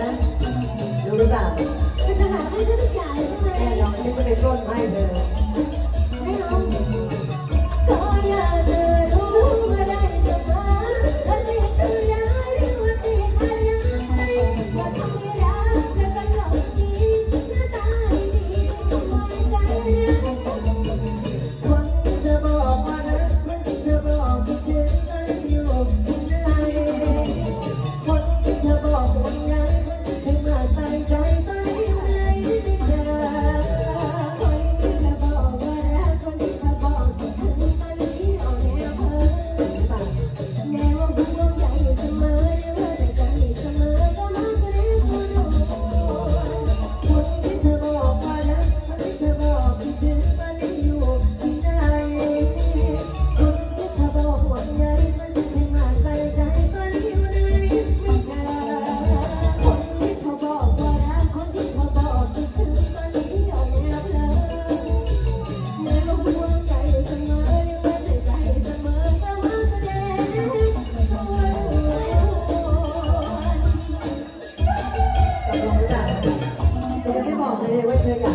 นะรู้หรือเปล่า เป็นทหารให้ทุกอย่างเลยใช่ไหม แน่นอนฉันจะไปปล้นให้เธอ 诶我也没有